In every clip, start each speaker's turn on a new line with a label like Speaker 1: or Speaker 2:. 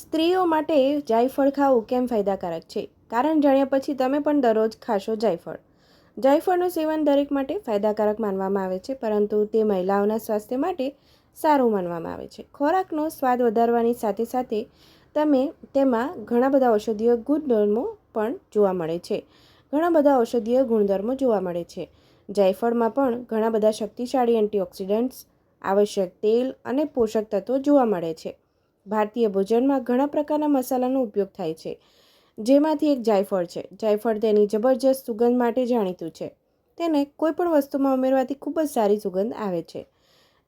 Speaker 1: સ્ત્રીઓ માટે જાયફળ ખાવું કેમ ફાયદાકારક છે? કારણ જાણ્યા પછી તમે પણ દરરોજ ખાશો જાયફળ. જાયફળનું સેવન દરેક માટે ફાયદાકારક માનવામાં આવે છે, પરંતુ તે મહિલાઓના સ્વાસ્થ્ય માટે સારું માનવામાં આવે છે. ખોરાકનો સ્વાદ વધારવાની સાથે સાથે તમે તેમાં ઘણા બધા ઔષધીય ગુણધર્મો પણ જોવા મળે છે. ઘણા બધા ઔષધીય ગુણધર્મો જોવા મળે છે. જાયફળમાં પણ ઘણા બધા શક્તિશાળી એન્ટીઓક્સિડન્ટ્સ, આવશ્યક તેલ અને પોષક તત્વો જોવા મળે છે. ભારતીય ભોજનમાં ઘણા પ્રકારના મસાલાનો ઉપયોગ થાય છે. જેમાંથી એક જાયફળ છે. જાયફળ તેની જબરજસ્ત સુગંધ માટે જાણીતું છે. તેને કોઈપણ વસ્તુમાં ઉમેરવાથી ખૂબ જ સારી સુગંધ આવે છે.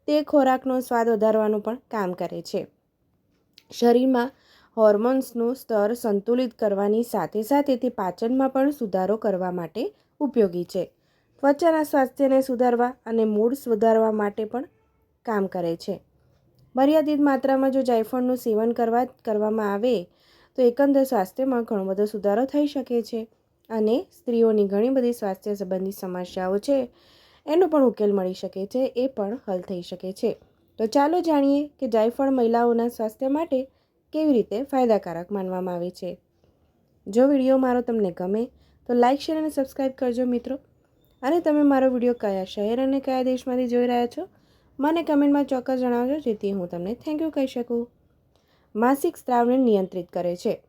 Speaker 1: તે ખોરાકનો સ્વાદ વધારવાનું પણ કામ કરે છે. શરીરમાં હોર્મોન્સનું સ્તર સંતુલિત કરવાની સાથે સાથે તે પાચનમાં પણ સુધારો કરવા માટે ઉપયોગી છે. ત્વચાના સ્વાસ્થ્યને સુધારવા અને મૂડ સુધારવા માટે પણ કામ કરે છે. મર્યાદિત માત્રામાં જો જાયફળનું સેવન કરવા કરવામાં આવે, તો એકંદર સ્વાસ્થ્યમાં ઘણો બધો સુધારો થઈ શકે છે અને સ્ત્રીઓની ઘણી બધી સ્વાસ્થ્ય સંબંધી સમસ્યાઓ છે. એનો પણ ઉકેલ મળી શકે છે, એ પણ હલ થઈ શકે છે. તો ચાલો જાણીએ કે જાયફળ મહિલાઓના સ્વાસ્થ્ય માટે કેવી રીતે ફાયદાકારક માનવામાં આવે છે. જો વીડિયો મારો તમને ગમે, તો લાઇક શેર અને સબસ્ક્રાઈબ કરજો મિત્રો. અને તમે મારો વીડિયો કયા શહેર અને કયા દેશમાંથી જોઈ રહ્યા છો મને કમેન્ટમાં ચોક્કસ જણાવજો, જેથી હું તમને થેન્ક યુ કહી શકું. માસિક સ્ત્રાવને નિયંત્રિત કરે છે.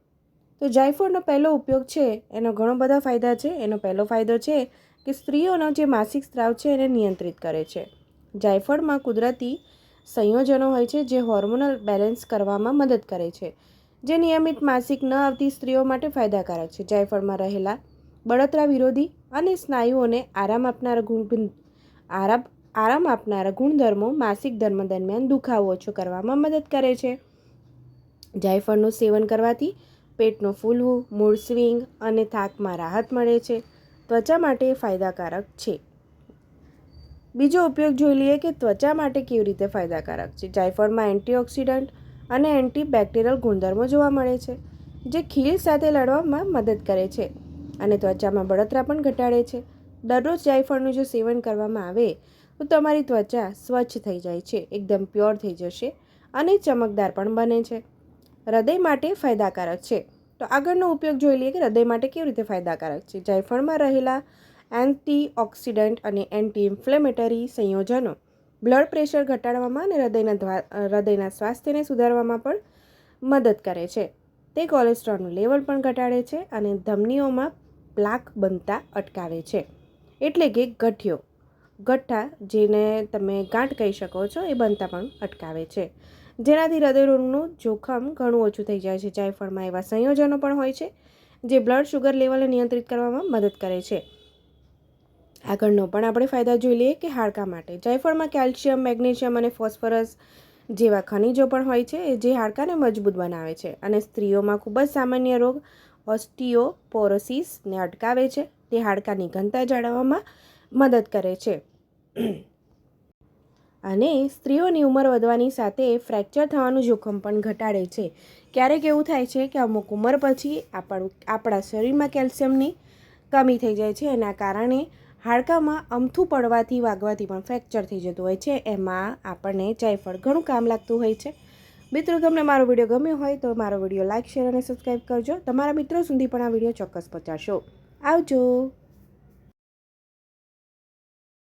Speaker 1: તો જાયફળનો પહેલો ઉપયોગ છે, એનો ઘણો બધા ફાયદા છે. એનો પહેલો ફાયદો છે કે સ્ત્રીઓનો જે માસિક સ્ત્રાવ છે, એને નિયંત્રિત કરે છે. જાયફળમાં કુદરતી સંયોજનો હોય છે, જે હોર્મોનલ બેલેન્સ કરવામાં મદદ કરે છે, જે નિયમિત માસિક ન આવતી સ્ત્રીઓ માટે ફાયદાકારક છે. જાયફળમાં રહેલા બળતરા વિરોધી અને સ્નાયુઓને આરામ આપનારા ગુણ આરામ આરામ આપનારા ગુણધર્મો માસિક ધર્મ દરમિયાન દુખાવો ઓછો કરવામાં મદદ કરે છે. જાયફળનું સેવન કરવાથી પેટનું ફૂલવું, મૂળ સ્વિંગ અને થાકમાં રાહત મળે છે. ત્વચા માટે ફાયદાકારક છે. બીજો ઉપયોગ જોઈ લઈએ કે ત્વચા માટે કેવી રીતે ફાયદાકારક છે. જાયફળમાં એન્ટીઓક્સિડન્ટ અને એન્ટીબેક્ટેરિયલ ગુણધર્મો જોવા મળે છે, જે ખીલ સાથે લડવામાં મદદ કરે છે અને ત્વચામાં બળતરા પણ ઘટાડે છે. દરરોજ જાયફળનું જો સેવન કરવામાં આવે તો તમારી ત્વચા સ્વચ્છ થઈ જાય છે, એકદમ પ્યોર થઈ જશે અને ચમકદાર પણ બને છે. હૃદય માટે ફાયદાકારક છે. તો આગળનો ઉપયોગ જોઈ લઈએ કે હૃદય માટે કેવી રીતે ફાયદાકારક છે. જાયફળમાં રહેલા એન્ટીઓક્સિડન્ટ અને એન્ટી ઇન્ફ્લેમેટરી સંયોજનો બ્લડ પ્રેશર ઘટાડવામાં અને હૃદયના હૃદયના સ્વાસ્થ્યને સુધારવામાં પણ મદદ કરે છે. તે કોલેસ્ટ્રોલનું લેવલ પણ ઘટાડે છે અને ધમનીઓમાં પ્લાક બનતા અટકાવે છે. એટલે કે ગઠિયો. ગઠ્ઠા, જેને તમે ગાંઠ કહી શકો છો, એ બનતા પણ અટકાવે છે. જેનાથી હૃદયરોગનું જોખમ ઘણું ઓછું થઈ જાય છે. જાયફળમાં એવા સંયોજનો પણ હોય છે, જે બ્લડ શુગર લેવલને નિયંત્રિત કરવામાં મદદ કરે છે. આગળનો પણ આપણે ફાયદા જોઈ લઈએ કે હાડકાં માટે. જાયફળમાં કેલ્શિયમ, મેગ્નેશિયમ અને ફોસ્ફરસ જેવા ખનિજો પણ હોય છે, જે હાડકાને મજબૂત બનાવે છે અને સ્ત્રીઓમાં ખૂબ જ સામાન્ય રોગ ઓસ્ટિયોપોરોસિસને અટકાવે છે. તે હાડકાની ઘનતા જાળવવામાં મદદ કરે છે. અને સ્ત્રીઓની ઉંમર વધવાની સાથે ફ્રેક્ચર થવાનું જોખમ પણ ઘટાડે છે. ક્યારેક એવું થાય છે કે અમુક ઉંમર પછી આપણું, આપણા શરીરમાં કેલ્શિયમની કમી થઈ જાય છે. એના કારણે હાડકામાં અમથું પડવાથી વાગવાથી પણ ફ્રેક્ચર થઈ જતું હોય છે. એમાં આપણને જાયફળ ઘણું કામ લાગતું હોય છે. મિત્રો, તમને મારો વીડિયો ગમ્યો હોય તો મારો વીડિયો લાઇક શેર અને સબસ્ક્રાઈબ કરજો. તમારા મિત્રો સુધી પણ આ વીડિયો ચોક્કસ પહોંચાડશો. આવજો.